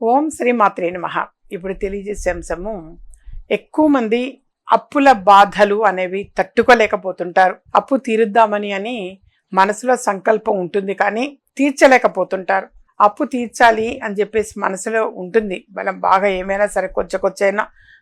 ఓం శ్రీ మాత్రే నమ. ఇప్పుడు తెలియజేసే అంశము ఎక్కువ మంది అప్పుల బాధలు అనేవి తట్టుకోలేకపోతుంటారు. అప్పు తీరుద్దామని అని మనసులో సంకల్పం ఉంటుంది కానీ తీర్చలేకపోతుంటారు. అప్పు తీర్చాలి అని చెప్పేసి మనసులో ఉంటుంది. మనం బాగా ఏమైనా సరే కొంచెం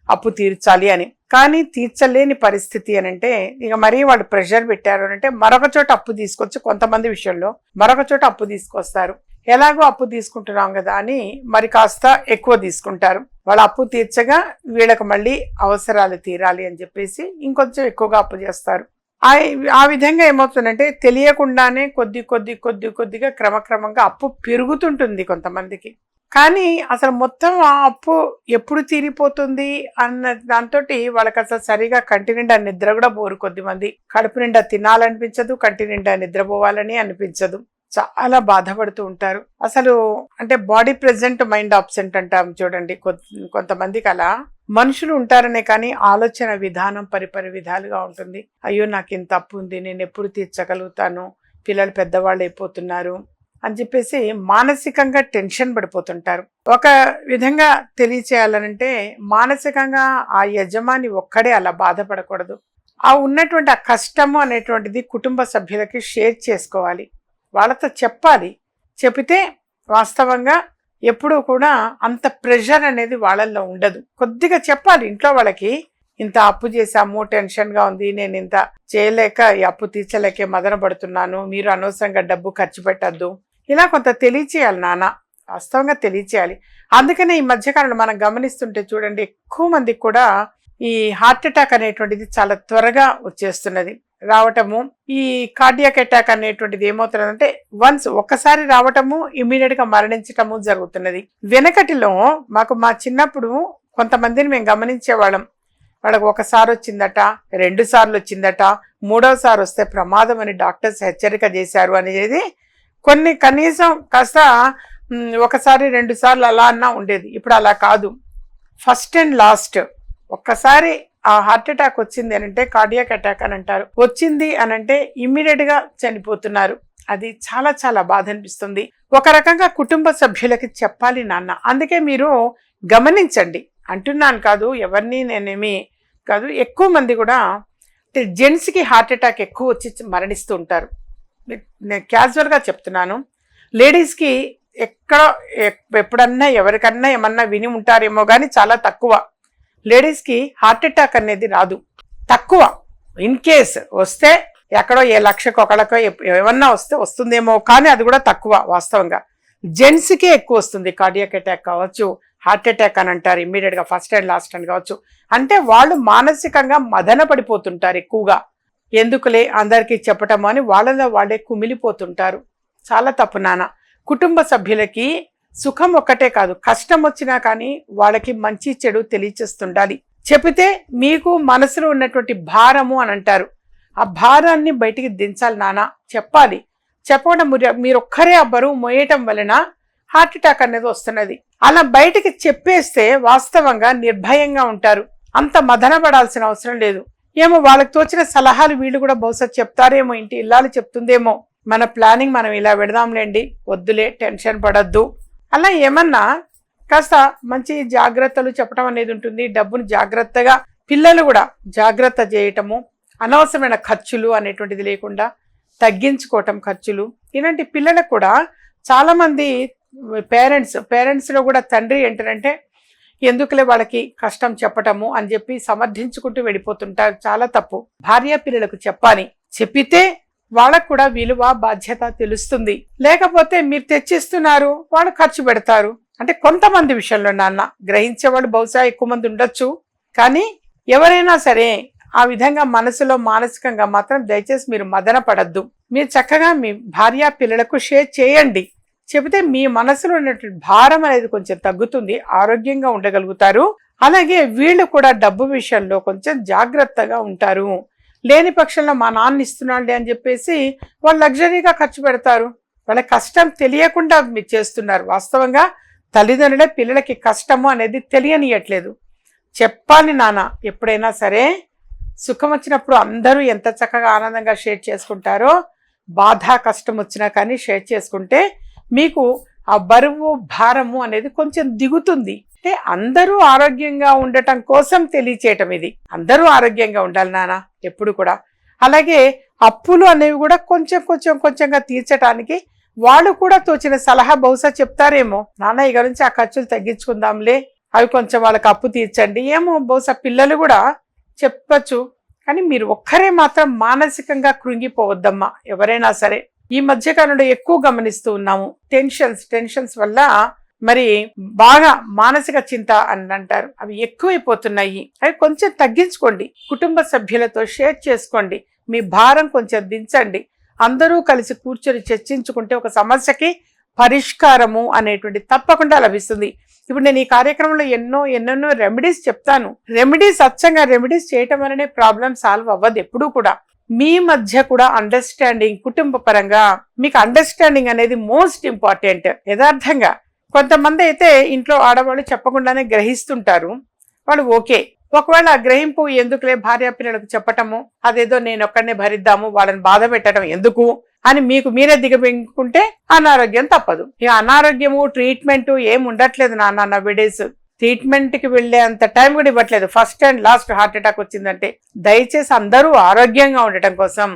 అప్పు తీర్చాలి అని. కానీ తీర్చలేని పరిస్థితి అని అంటే ఇక మరీ వాళ్ళు ప్రెషర్ పెట్టారు అని అంటే మరొక చోట అప్పు తీసుకొచ్చి కొంతమంది విషయంలో మరొక చోట అప్పు తీసుకొస్తారు. ఎలాగో అప్పు తీసుకుంటున్నాం కదా అని మరి కాస్త ఎక్కువ తీసుకుంటారు. వాళ్ళ అప్పు తీర్చగా వీళ్ళకి మళ్ళీ అవసరాలు తీరాలి అని చెప్పేసి ఇంకొంచెం ఎక్కువగా అప్పు చేస్తారు. ఆ ఆ విధంగా ఏమవుతుందంటే తెలియకుండానే కొద్ది కొద్ది కొద్ది కొద్దిగా క్రమక్రమంగా అప్పు పెరుగుతుంటుంది కొంతమందికి. కానీ అసలు మొత్తం ఆ అప్పు ఎప్పుడు తీరిపోతుంది అన్న దాంతో వాళ్ళకి అసలు సరిగా కంటి నిండా నిద్ర కూడా పోరు కొద్దిమంది కడుపు నిండా తినాలనిపించదు కంటి నిండా నిద్రపోవాలని అనిపించదు. చాలా బాధపడుతూ ఉంటారు. అసలు అంటే బాడీ ప్రెజెంట్ మైండ్ ఆబ్సెంట్ అంటాం చూడండి. కొ- కొంతమందికి అలా మనుషులు ఉంటారనే కానీ ఆలోచన విధానం పరిపరి విధాలుగా ఉంటుంది. అయ్యో నాకు ఇంత తప్పు ఉంది నేను ఎప్పుడు తీర్చగలుగుతాను పిల్లలు పెద్దవాళ్ళు అయిపోతున్నారు అని చెప్పేసి మానసికంగా టెన్షన్ పడిపోతుంటారు. ఒక విధంగా తెలియచేయాలనంటే మానసికంగా ఆ యజమాని ఒక్కడే అలా బాధపడకూడదు. ఆ ఉన్నటువంటి ఆ కష్టము అనేటువంటిది కుటుంబ సభ్యులకి షేర్ చేసుకోవాలి. వాళ్ళతో చెప్పాలి. చెబితే వాస్తవంగా ఎప్పుడూ కూడా అంత ప్రెషర్ అనేది వాళ్ళల్లో ఉండదు. కొద్దిగా చెప్పాలి ఇంట్లో వాళ్ళకి ఇంత అప్పు చేశాము టెన్షన్గా ఉంది నేను ఇంత చేయలేక ఈ అప్పు తీర్చలేకే మదన పడుతున్నాను మీరు అనవసరంగా డబ్బు ఖర్చు పెట్టద్దు. ఇలా కొంత తెలియచేయాలి నాన్న. వాస్తవంగా తెలియచేయాలి. అందుకనే ఈ మధ్యకాలంలో మనం గమనిస్తుంటే చూడండి ఎక్కువ మందికి కూడా ఈ హార్ట్ అటాక్ అనేటువంటిది చాలా త్వరగా వచ్చేస్తున్నది. రావటము ఈ కార్డియాక్ అటాక్ అనేటువంటిది ఏమవుతున్నదంటే వన్స్ ఒక్కసారి రావటము ఇమీడియట్గా మరణించటము జరుగుతున్నది. వెనకటిలో మాకు మా చిన్నప్పుడు కొంతమందిని మేము గమనించేవాళ్ళం. వాళ్ళకి ఒకసారి వచ్చిందట రెండు సార్లు వచ్చిందట మూడవసారి వస్తే ప్రమాదం అని డాక్టర్స్ హెచ్చరిక చేశారు అనేది కొన్ని కనీసం కాస్త ఒకసారి రెండు సార్లు అలా అన్నా ఉండేది. ఇప్పుడు అలా కాదు. ఫస్ట్ అండ్ లాస్ట్ ఒక్కసారి ఆ హార్ట్ అటాక్ వచ్చింది అని అంటే కార్డియాక్ అటాక్ అని అంటారు. వచ్చింది అని అంటే ఇమ్మీడియట్గా చనిపోతున్నారు. అది చాలా చాలా బాధ అనిపిస్తుంది. ఒక రకంగా కుటుంబ సభ్యులకి చెప్పాలి నాన్న. అందుకే మీరు గమనించండి. అంటున్నాను కాదు ఎవరిని నేనేమి కాదు ఎక్కువ మంది కూడా అంటే జెంట్స్కి హార్ట్ అటాక్ ఎక్కువ వచ్చి మరణిస్తూ ఉంటారు. నేను క్యాజువల్గా చెప్తున్నాను. లేడీస్కి ఎక్కడ ఎప్పుడన్నా ఎవరికన్నా ఏమన్నా విని ఉంటారేమో కానీ చాలా తక్కువ. లేడీస్కి హార్ట్ అటాక్ అనేది రాదు. తక్కువ. ఇన్ కేస్ వస్తే ఎక్కడో ఏ లక్షకు ఒకళ్ళకో ఏమన్నా వస్తే వస్తుందేమో కానీ అది కూడా తక్కువ వాస్తవంగా. జెంట్స్కే ఎక్కువ వస్తుంది కార్డియాక్ అటాక్ కావచ్చు హార్ట్ అటాక్ అని అంటారు ఇమ్మీడియట్గా ఫస్ట్ అండ్ లాస్ట్ అని కావచ్చు. అంటే వాళ్ళు మానసికంగా మదన పడిపోతుంటారు ఎక్కువగా. ఎందుకులే అందరికీ చెప్పటం అని వాళ్ళలో వాళ్ళే కుమిలిపోతుంటారు. చాలా తప్పు నాన్న. కుటుంబ సభ్యులకి సుఖం ఒక్కటే కాదు కష్టం వచ్చినా కానీ వాళ్ళకి మంచి చెడు తెలియచేస్తుండాలి. చెబితే మీకు మనసులో ఉన్నటువంటి భారము అని అంటారు. ఆ భారాన్ని బయటికి దించాలి నానా చెప్పాలి. చెప్పడం మీరు- మీరు ఒక్కరే ఆ బరువు మోయటం వలన హార్ట్ అటాక్ అనేది వస్తున్నది. అలా బయటికి చెప్పేస్తే వాస్తవంగా నిర్భయంగా ఉంటారు. అంత మదన పడాల్సిన అవసరం లేదు. ఏమో వాళ్ళకి తోచిన సలహాలు వీళ్ళు కూడా బహుశా చెప్తారేమో ఇంటి ఇల్లాలు చెప్తుందేమో. మన ప్లానింగ్ మనం ఇలా పెడదాంలేండి వద్దులే టెన్షన్ పడద్దు. అలా ఏమన్నా కాస్త మంచి జాగ్రత్తలు చెప్పడం అనేది ఉంటుంది. డబ్బును జాగ్రత్తగా పిల్లలు కూడా జాగ్రత్త చేయటము అనవసరమైన ఖర్చులు అనేటువంటిది లేకుండా తగ్గించుకోవటం ఖర్చులు ఇలాంటి పిల్లలకు కూడా చాలామంది పేరెంట్స్ పేరెంట్స్లో కూడా తండ్రి ఏంటంటే ఎందుకులే వాళ్ళకి కష్టం చెప్పటము? అని చెప్పి సమర్థించుకుంటూ వెళ్ళిపోతుంటారు. చాలా తప్పు. భార్య పిల్లలకు చెప్పాలి. చెప్పితే వాళ్ళకు కూడా విలువ బాధ్యత తెలుస్తుంది. లేకపోతే మీరు తెచ్చిస్తున్నారు వాళ్ళు ఖర్చు పెడతారు. అంటే కొంతమంది విషయంలో నాన్న గ్రహించే వాళ్ళు బహుశా ఎక్కువ మంది ఉండొచ్చు. కానీ ఎవరైనా సరే ఆ విధంగా మనసులో మానసికంగా మాత్రం దయచేసి మీరు మదన పడద్దు మీరు చక్కగా మీ భార్య పిల్లలకు షేర్ చేయండి. చెబితే మీ మనసులో ఉన్నటువంటి భారం అనేది కొంచెం తగ్గుతుంది ఆరోగ్యంగా ఉండగలుగుతారు. అలాగే వీళ్ళు కూడా డబ్బు విషయంలో కొంచెం జాగ్రత్తగా ఉంటారు. లేని పక్షంలో మా నాన్న ఇస్తున్నాడులే అని చెప్పేసి వాళ్ళు లగ్జరీగా ఖర్చు పెడతారు. వాళ్ళ కష్టం తెలియకుండా మీరు చేస్తున్నారు. వాస్తవంగా తల్లిదండ్రులే పిల్లలకి కష్టము అనేది తెలియనియట్లేదు. చెప్పాలి నాన్న ఎప్పుడైనా సరే సుఖం వచ్చినప్పుడు అందరూ ఎంత చక్కగా ఆనందంగా షేర్ చేసుకుంటారో బాధ కష్టం వచ్చినా కానీ షేర్ చేసుకుంటే మీకు ఆ బరువు భారము అనేది కొంచెం దిగుతుంది. అంటే అందరూ ఆరోగ్యంగా ఉండటం కోసం తెలియచేయటం ఇది. అందరూ ఆరోగ్యంగా ఉండాలి నాన్న ఎప్పుడు కూడా. అలాగే అప్పులు అనేవి కూడా కొంచెం కొంచెం కొంచెంగా తీర్చడానికి వాళ్ళు కూడా తోచిన సలహా బహుశా చెప్తారేమో. నాన్న ఇక నుంచి ఆ ఖర్చులు తగ్గించుకుందాంలే. అవి కొంచెం వాళ్ళకి అప్పు తీర్చండి. ఏమో బహుశా పిల్లలు కూడా చెప్పచ్చు. కానీ మీరు ఒక్కరే మాత్రం మానసికంగా కృంగిపోవద్దమ్మా. ఎవరైనా సరే. ఈ మధ్యకాలంలో ఎక్కువ గమనిస్తూ ఉన్నాము. టెన్షన్స్ టెన్షన్స్ వల్ల మరి బాగా మానసిక చింత అని అంటారు. అవి ఎక్కువైపోతున్నాయి. అవి కొంచెం తగ్గించుకోండి. కుటుంబ సభ్యులతో షేర్ చేసుకోండి. మీ భారం కొంచెం దించండి. అందరూ కలిసి కూర్చొని చర్చించుకుంటే ఒక సమస్యకి పరిష్కారము అనేటువంటి తప్పకుండా లభిస్తుంది. ఇప్పుడు నేను ఈ కార్యక్రమంలో ఎన్నో ఎన్నెన్నో రెమెడీస్ చెప్తాను. రెమెడీస్ అచ్చంగా రెమెడీస్ చేయటం వలనే ప్రాబ్లం సాల్వ్ అవ్వదు ఎప్పుడూ కూడా. మీ మధ్య కూడా అండర్స్టాండింగ్ కుటుంబ పరంగా మీకు అండర్స్టాండింగ్ అనేది మోస్ట్ ఇంపార్టెంట్ యథార్థంగా. కొంతమంది అయితే ఇంట్లో ఆడవాళ్ళు చెప్పకుండానే గ్రహిస్తుంటారు. వాళ్ళు ఓకే. ఒకవేళ ఆ గ్రహింపు ఎందుకులే భార్య పిల్లలకు చెప్పటము అదేదో నేను ఒక్కడనే భరిద్దాము వాళ్ళని బాధ పెట్టడం ఎందుకు అని మీకు మీరే దిగబెంకుంటే అనారోగ్యం తప్పదు. ఈ అనారోగ్యము ట్రీట్మెంట్ ఏం ఉండట్లేదు నాన్న నవ్విడేస్ ట్రీట్మెంట్కి వెళ్ళే అంత టైం కూడా ఇవ్వట్లేదు. First and last heart attack వచ్చిందంటే దయచేసి అందరూ ఆరోగ్యంగా ఉండటం కోసం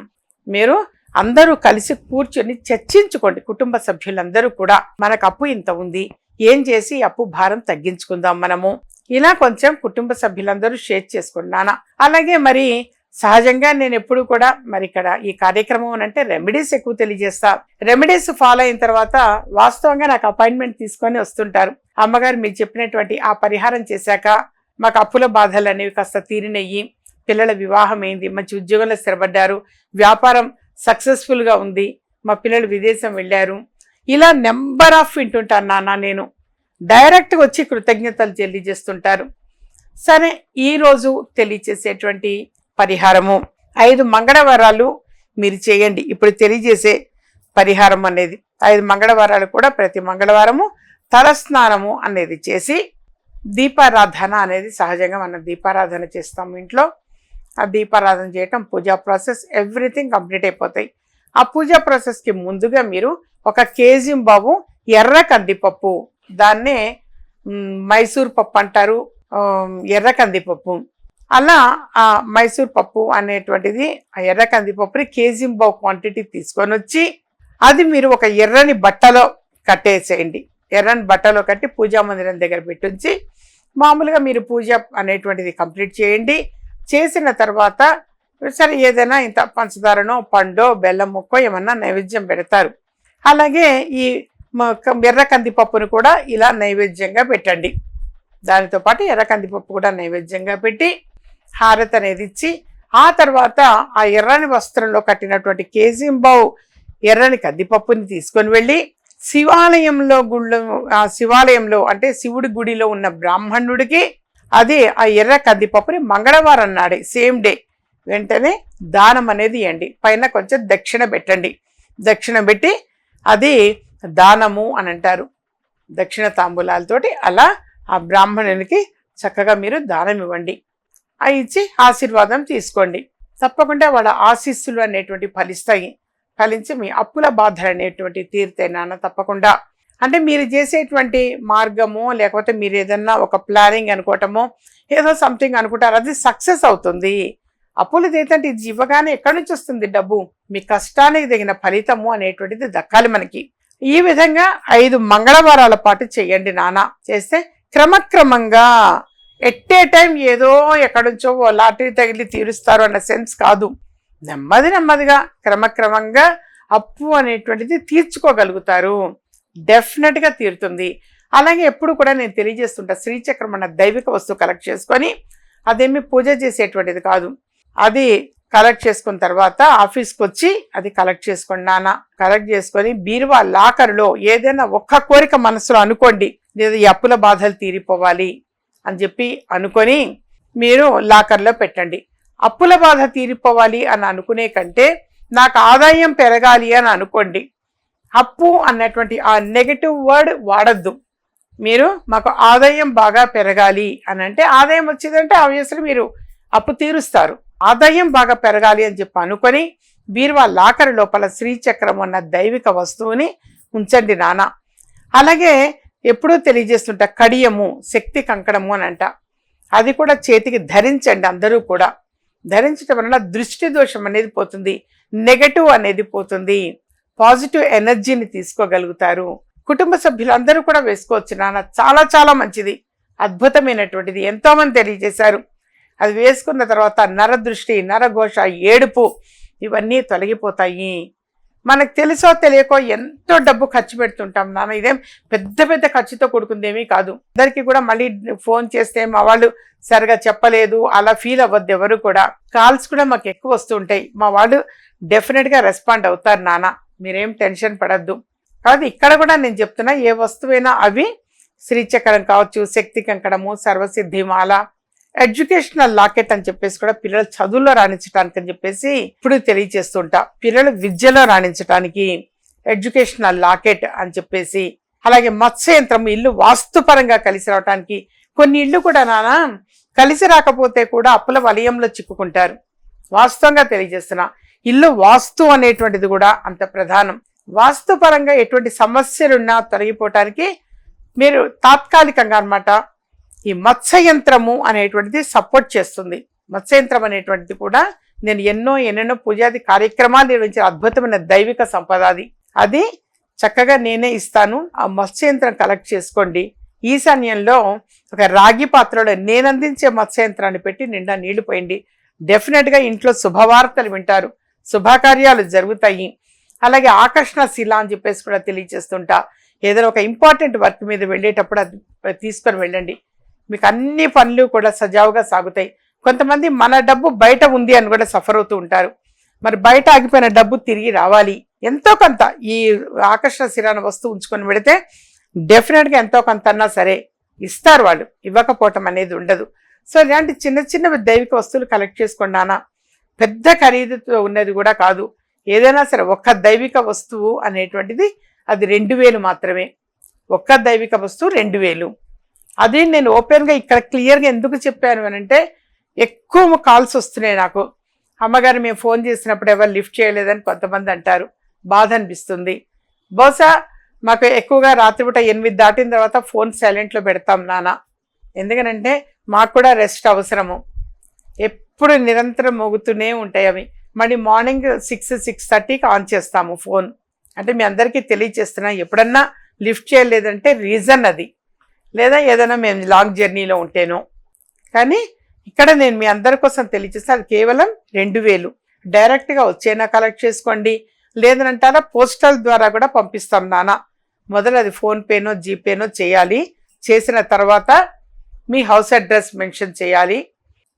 మీరు అందరూ కలిసి కూర్చొని చర్చించుకోండి. కుటుంబ సభ్యులందరూ కూడా మనకు అప్పు ఇంత ఉంది. ఏం చేసి అప్పు భారం తగ్గించుకుందాం మనము? ఇలా కొంచెం కుటుంబ సభ్యులందరూ షేర్ చేసుకున్నానా అలాగే మరి సహజంగా నేను ఎప్పుడు కూడా మరి ఇక్కడ ఈ కార్యక్రమం అంటే రెమెడీస్ ఎక్కువ తెలియజేస్తా. రెమెడీస్ ఫాలో అయిన తర్వాత వాస్తవంగా నాకు అపాయింట్మెంట్ తీసుకొని వస్తుంటారు. అమ్మగారు మీరు చెప్పినటువంటి ఆ పరిహారం చేశాక మాకు అప్పుల బాధలు అనేవి కాస్త తీరినయ్యి. పిల్లల వివాహం అయింది. మంచి ఉద్యోగంలో స్థిరపడ్డారు. వ్యాపారం సక్సెస్ఫుల్గా ఉంది. మా పిల్లలు విదేశం వెళ్ళారు. ఇలా నెంబర్ ఆఫ్ వింటుంటాను నాన్న నేను. డైరెక్ట్గా వచ్చి కృతజ్ఞతలు తెలియజేస్తుంటారు సరే ఈరోజు తెలియచేసేటువంటి పరిహారము. ఐదు మంగళవారాలు మీరు చేయండి. ఇప్పుడు తెలియజేసే పరిహారం అనేది ఐదు మంగళవారాలు కూడా ప్రతి మంగళవారము తలస్నానము అనేది చేసి దీపారాధన అనేది సహజంగా మనం దీపారాధన చేస్తాము ఇంట్లో. ఆ దీపారాధన చేయటం పూజా ప్రాసెస్ ఎవ్రీథింగ్ కంప్లీట్ అయిపోతాయి. ఆ పూజా ప్రాసెస్కి ముందుగా మీరు ఒక కేజీ బాబు ఎర్ర కందిపప్పు దాన్నే మైసూర్ పప్పు అంటారు ఎర్ర కందిపప్పు. అలా ఆ మైసూర్ పప్పు అనేటువంటిది ఆ ఎర్ర కందిపప్పుని కేజీ బావు క్వాంటిటీ తీసుకొని వచ్చి అది మీరు ఒక ఎర్రని బట్టలో కట్టేసేయండి. ఎర్రని బట్టలో కట్టి పూజా మందిరం దగ్గర పెట్టించి మామూలుగా మీరు పూజ అనేటువంటిది కంప్లీట్ చేయండి. చేసిన తర్వాత సరే ఏదైనా ఇంత పంచదారనో పండో బెల్లం ముక్కో ఏమన్నా నైవేద్యం పెడతారు. అలాగే ఈ ఎర్ర కందిపప్పును కూడా ఇలా నైవేద్యంగా పెట్టండి. దానితో పాటు ఎర్ర కందిపప్పు కూడా నైవేద్యంగా పెట్టి హారతి అనేది ఇచ్చి ఆ తర్వాత ఆ ఎర్రని వస్త్రంలో కట్టినటువంటి కేజింబావు ఎర్రని కందిపప్పుని తీసుకొని వెళ్ళి శివాలయంలో గుళ్ళో ఆ శివాలయంలో అంటే శివుడి గుడిలో ఉన్న బ్రాహ్మణుడికి అది ఆ ఎర్ర కందిపప్పుని మంగళవారం నాడే సేమ్ డే వెంటనే దానం అనేది ఇవ్వండి పైన కొంచెం దక్షిణ పెట్టండి. దక్షిణ పెట్టి అది దానము అని అంటారు. దక్షిణ తాంబూలాలతోటి అలా ఆ బ్రాహ్మణునికి చక్కగా మీరు దానం ఇవ్వండి. అవి ఇచ్చి ఆశీర్వాదం తీసుకోండి. తప్పకుండా వాళ్ళ ఆశీస్సులు అనేటువంటి ఫలిస్తాయి. ఫలించి మీ అప్పుల బాధలు అనేటువంటి తీరుతాయి నాన్న తప్పకుండా. అంటే మీరు చేసేటువంటి మార్గము లేకపోతే మీరు ఏదన్నా ఒక ప్లానింగ్ అనుకోవటమో ఏదో సంథింగ్ అనుకుంటారు అది సక్సెస్ అవుతుంది. అప్పులు ఏంటంటే ఇది ఇవ్వగానే ఎక్కడి నుంచి వస్తుంది డబ్బు? మీ కష్టానికి తగిన ఫలితము అనేటువంటిది దక్కాలి మనకి. ఈ విధంగా ఐదు మంగళవారాల పాటు చేయండి నాన్న. చేస్తే క్రమక్రమంగా ఎట్టే టైం ఏదో ఎక్కడుంచో ఓ లాటరీ తగిలి తీరుస్తారు అన్న సెన్స్ కాదు. నెమ్మది నెమ్మదిగా క్రమక్రమంగా అప్పు అనేటువంటిది తీర్చుకోగలుగుతారు. డెఫినెట్గా తీరుతుంది. అలాగే ఎప్పుడు కూడా నేను తెలియజేస్తుంటా శ్రీచక్రం అన్న దైవిక వస్తువు కలెక్ట్ చేసుకొని అదేమి పూజ చేసేటువంటిది కాదు. అది కలెక్ట్ చేసుకున్న తర్వాత ఆఫీస్కి వచ్చి అది కలెక్ట్ చేసుకోండి నాన్న. కలెక్ట్ చేసుకొని బీరువా లాకర్లో ఏదైనా ఒక్క కోరిక మనసులో అనుకోండి లేదా ఈ అప్పుల బాధలు తీరిపోవాలి అని చెప్పి అనుకొని మీరు లాకర్లో పెట్టండి. అప్పుల బాధ తీరిపోవాలి అని అనుకునే కంటే నాకు ఆదాయం పెరగాలి అని అనుకోండి అప్పు అన్నటువంటి ఆ నెగటివ్ వర్డ్ వాడద్దు. మీరు మాకు ఆదాయం బాగా పెరగాలి అని అంటే ఆదాయం వచ్చిందంటే ఆబ్వియస్లీ మీరు అప్పు తీరుస్తారు. ఆదాయం బాగా పెరగాలి అని చెప్పి అనుకొని బీరువా లాకర్ లోపల శ్రీచక్రం అన్న దైవిక వస్తువుని ఉంచండి నాన్న. అలాగే ఎప్పుడూ తెలియజేస్తుంటా కడియము శక్తి కంకణము అని అంట. అది కూడా చేతికి ధరించండి అందరూ కూడా. ధరించడం వలన దృష్టి దోషం అనేది పోతుంది. నెగటివ్ అనేది పోతుంది. పాజిటివ్ ఎనర్జీని తీసుకోగలుగుతారు. కుటుంబ సభ్యులందరూ కూడా వేసుకోవచ్చు నాన్న. చాలా చాలా మంచిది. అద్భుతమైనటువంటిది. ఎంతోమంది తెలియజేశారు. అది వేసుకున్న తర్వాత నరదృష్టి నరఘోష ఏడుపు ఇవన్నీ తొలగిపోతాయి. మనకు తెలుసో తెలియకో ఎంతో డబ్బు ఖర్చు పెడుతుంటాం నాన్న. ఇదేం పెద్ద పెద్ద ఖర్చుతో కూడుకుందేమీ కాదు. అందరికీ కూడా మళ్ళీ ఫోన్ చేస్తే మా వాళ్ళు సరిగా చెప్పలేదు. అలా ఫీల్ అవ్వద్దు ఎవరు కూడా. కాల్స్ కూడా మాకు ఎక్కువ వస్తుంటాయి మా వాళ్ళు డెఫినెట్గా రెస్పాండ్ అవుతారు నాన్న. మీరేం టెన్షన్ పడద్దు. కాబట్టి ఇక్కడ కూడా నేను చెప్తున్నా ఏ వస్తువైనా అవి శ్రీచక్రం కావచ్చు శక్తి కంకణము సర్వసిద్ధిమాల ఎడ్యుకేషనల్ లాకెట్ అని చెప్పేసి కూడా పిల్లలు చదువులో రాణించడానికి అని చెప్పేసి ఇప్పుడు తెలియజేస్తుంటా. పిల్లలు విద్యలో రాణించడానికి ఎడ్యుకేషనల్ లాకెట్ అని చెప్పేసి అలాగే మత్స్య యంత్రం ఇల్లు వాస్తుపరంగా కలిసి రావడానికి కొన్ని ఇళ్ళు కూడా నానా కలిసి రాకపోతే కూడా అప్పుల వలయంలో చిక్కుకుంటారు. వాస్తవంగా తెలియజేస్తున్నా. ఇల్లు వాస్తు అనేటువంటిది కూడా అంత ప్రధానం. వాస్తుపరంగా ఎటువంటి సమస్యలున్నా తొలగిపోవటానికి మీరు తాత్కాలికంగా అనమాట ఈ మత్స్యయంత్రము అనేటువంటిది సపోర్ట్ చేస్తుంది. మత్స్యయంత్రం అనేటువంటిది కూడా నేను ఎన్నో ఎన్నెన్నో పూజాది కార్యక్రమాలు నిర్వహించిన అద్భుతమైన దైవిక సంపద అది. అది చక్కగా నేనే ఇస్తాను. ఆ మత్స్యయంత్రం కలెక్ట్ చేసుకోండి. ఈశాన్యంలో ఒక రాగి పాత్రలో నేను అందించే మత్స్యయంత్రాన్ని పెట్టి నిండా నీళ్ళు పోయండి. డెఫినెట్గా ఇంట్లో శుభవార్తలు వింటారు. శుభకార్యాలు జరుగుతాయి. అలాగే ఆకర్షణ శిల అని చెప్పేసి కూడా తెలియజేస్తుంటా. ఏదైనా ఒక ఇంపార్టెంట్ వర్క్ మీద వెళ్ళేటప్పుడు అది తీసుకొని వెళ్ళండి. మీకు అన్ని పనులు కూడా సజావుగా సాగుతాయి. కొంతమంది మన డబ్బు బయట ఉంది అని కూడా సఫర్ అవుతూ ఉంటారు. మరి బయట ఆగిపోయిన డబ్బు తిరిగి రావాలి. ఎంతో కొంత ఈ ఆకర్షణ శిరాన వస్తువు ఉంచుకొని పెడితే డెఫినెట్గా ఎంతో కొంత అన్నా సరే ఇస్తారు వాళ్ళు. ఇవ్వకపోవటం అనేది ఉండదు. సో ఇలాంటి చిన్న చిన్న దైవిక వస్తువులు కలెక్ట్ చేసుకున్నానా పెద్ద ఖరీదుతో ఉన్నది కూడా కాదు. ఏదైనా సరే ఒక్క దైవిక వస్తువు అనేటువంటిది అది రెండు వేలు మాత్రమే. ఒక్క దైవిక వస్తువు రెండు వేలు. అది నేను ఓపెన్గా ఇక్కడ క్లియర్గా ఎందుకు చెప్పాను అని అంటే ఎక్కువ కాల్స్ వస్తున్నాయి నాకు. అమ్మగారు మేము ఫోన్ చేసినప్పుడు ఎవరు లిఫ్ట్ చేయలేదని కొంతమంది అంటారు. బాధ అనిపిస్తుంది. బహుశా మాకు ఎక్కువగా రాత్రిపూట ఎనిమిది దాటిన తర్వాత ఫోన్ సైలెంట్లో పెడతాం నాన్న. ఎందుకనంటే మాకు కూడా రెస్ట్ అవసరము. ఎప్పుడు నిరంతరం మోగుతూనే ఉంటాయి అవి. మళ్ళీ మార్నింగ్ సిక్స్ సిక్స్ థర్టీకి ఆన్ చేస్తాము ఫోన్. అంటే మీ అందరికీ తెలియచేస్తున్నా ఎప్పుడన్నా లిఫ్ట్ చేయలేదంటే రీజన్ అది. లేదా ఏదైనా మేము లాంగ్ జర్నీలో ఉంటేనో. కానీ ఇక్కడ నేను మీ అందరి కోసం తెలియచేస్తే అది కేవలం రెండు వేలు. డైరెక్ట్గా వచ్చేనా కలెక్ట్ చేసుకోండి. లేదనంటారా పోస్టల్ ద్వారా కూడా పంపిస్తాం నాన్న. మొదలు అది ఫోన్పేనో జీపేనో చేయాలి. చేసిన తర్వాత మీ హౌస్ అడ్రస్ మెన్షన్ చేయాలి.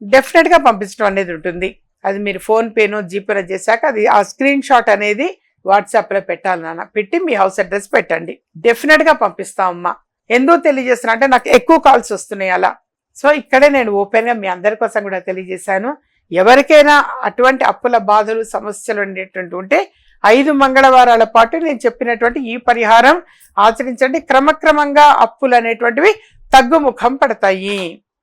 డెఫినెట్గా పంపించడం అనేది ఉంటుంది. అది మీరు ఫోన్పేనో జీపేనో చేశాక అది ఆ స్క్రీన్ షాట్ అనేది వాట్సాప్లో పెట్టాలి నాన్న. పెట్టి మీ హౌస్ అడ్రస్ పెట్టండి. డెఫినెట్గా పంపిస్తామమ్మా ఎందుకు తెలియజేస్తున్నా అంటే నాకు ఎక్కువ కాల్స్ వస్తున్నాయి అలా. సో ఇక్కడే నేను ఓపెన్గా మీ అందరి కోసం కూడా తెలియజేశాను. ఎవరికైనా అటువంటి అప్పుల బాధలు సమస్యలు ఉండేటువంటి ఉంటే ఐదు మంగళవారాల పాటు నేను చెప్పినటువంటి ఈ పరిహారం ఆచరించండి. క్రమక్రమంగా అప్పులు అనేటువంటివి తగ్గుముఖం పడతాయి.